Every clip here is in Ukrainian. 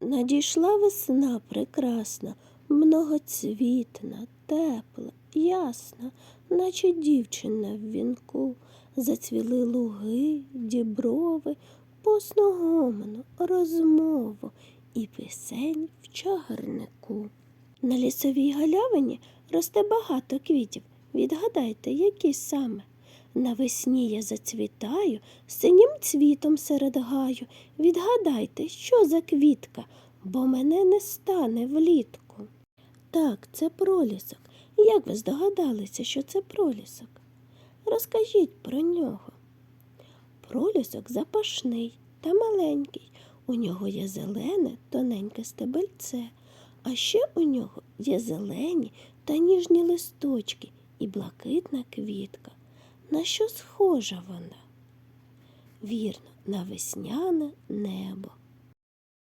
Надійшла весна прекрасна, многоцвітна, тепла, ясна, наче дівчина в вінку. Зацвіли луги, діброви, посно гомону, розмову і пісень в чагарнику. На лісовій галявині росте багато квітів. Відгадайте, які саме. Навесні я зацвітаю, синім цвітом серед гаю. Відгадайте, що за квітка, бо мене не стане влітку. Так, це пролісок. Як ви здогадалися, що це пролісок? Розкажіть про нього. Пролісок запашний та маленький. У нього є зелене тоненьке стебельце, а ще у нього є зелені та ніжні листочки і блакитна квітка. На що схожа вона? Вірно, на весняне небо.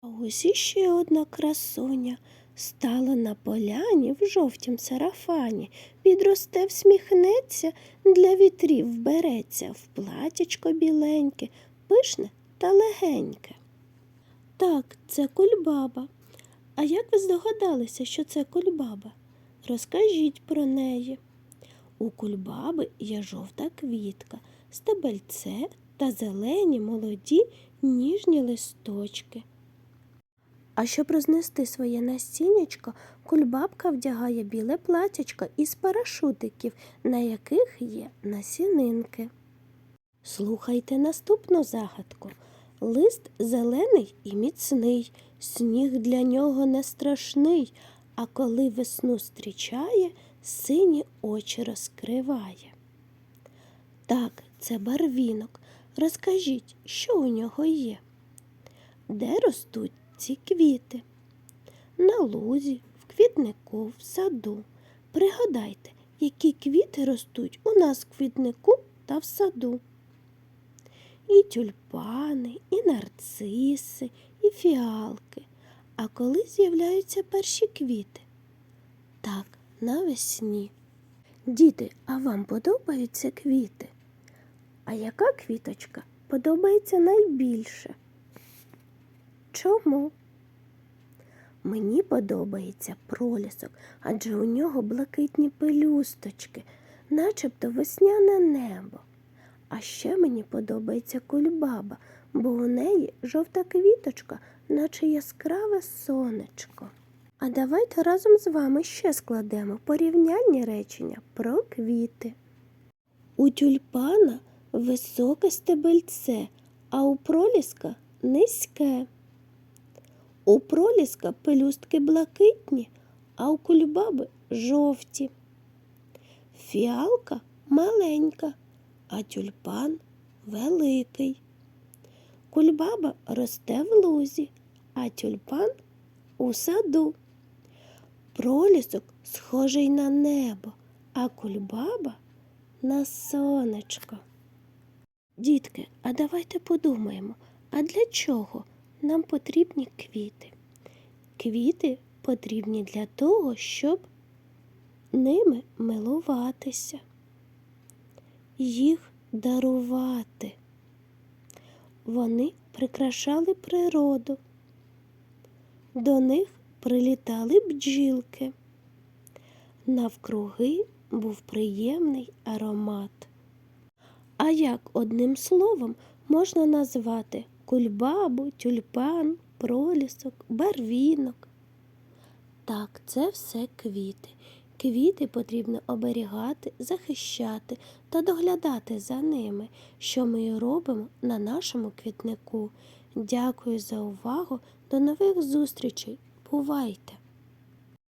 А ось іще одна красуня стала на поляні в жовтім сарафані, підросте, всміхнеться, для вітрів береться в платячко біленьке, пишне та легеньке. Так, це кульбаба. А як ви здогадалися, що це кульбаба? Розкажіть про неї. У кульбаби є жовта квітка, стебельце та зелені молоді ніжні листочки. А щоб рознести своє насіннячко, кульбабка вдягає біле платячко із парашутиків, на яких є насінинки. Слухайте наступну загадку. Лист зелений і міцний, сніг для нього не страшний, а коли весну зустрічає, сині очі розкриває. Так, це барвінок. Розкажіть, що у нього є? Де ростуть ці квіти? На лузі, в квітнику, в саду. Пригадайте, які квіти ростуть у нас в квітнику та в саду. І тюльпани, і нарциси, і фіалки. А коли з'являються перші квіти? Так, навесні. Діти, а вам подобаються квіти? А яка квіточка подобається найбільше? Чому? Мені подобається пролісок, адже у нього блакитні пелюсточки, начебто весняне небо. А ще мені подобається кульбаба, бо у неї жовта квіточка, наче яскраве сонечко. А давайте разом з вами ще складемо порівняльні речення про квіти. У тюльпана високе стебельце, а у проліска низьке. У проліска пелюстки блакитні, а у кульбаби жовті. Фіалка маленька, а тюльпан великий. Кульбаба росте в лузі, а тюльпан у саду. Пролісок схожий на небо, а кульбаба на сонечко. Дітки, а давайте подумаємо, а для чого нам потрібні квіти? Квіти потрібні для того, щоб ними милуватися, їх дарувати. Вони прикрашали природу. До них прилітали бджілки. Навкруги був приємний аромат. А як одним словом можна назвати кульбабу, тюльпан, пролісок, барвінок? Так, це все квіти. Квіти потрібно оберігати, захищати та доглядати за ними, що ми і робимо на нашому квітнику. Дякую за увагу. До нових зустрічей. Бувайте!